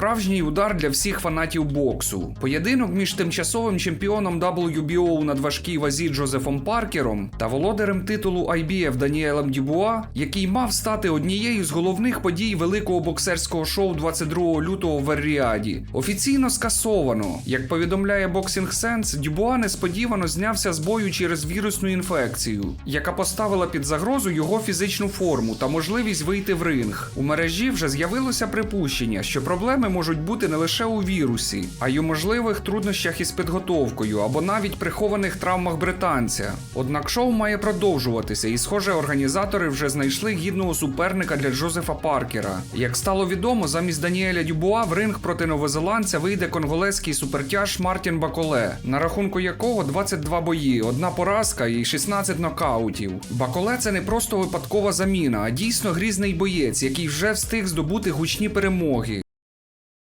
справжній удар для всіх фанатів боксу. Поєдинок між тимчасовим чемпіоном WBO у надважкій вазі Джозефом Паркером та володарем титулу IBF Даніелем Дюбуа, який мав стати однією з головних подій великого боксерського шоу 22 лютого в Ер-Ріаді, офіційно скасовано. Як повідомляє Boxing Sense, Дюбуа несподівано знявся з бою через вірусну інфекцію, яка поставила під загрозу його фізичну форму та можливість вийти в ринг. У мережі вже з'явилося припущення, що проблеми можуть бути не лише у вірусі, а й у можливих труднощах із підготовкою або навіть прихованих травмах британця. Однак шоу має продовжуватися, і, схоже, організатори вже знайшли гідного суперника для Джозефа Паркера. Як стало відомо, замість Даніеля Дюбуа в ринг проти новозеландця вийде конголезький супертяж Мартін Баколе, на рахунку якого 22 бої, одна поразка і 16 нокаутів. Баколе це не просто випадкова заміна, а дійсно грізний боєць, який вже встиг здобути гучні перемоги.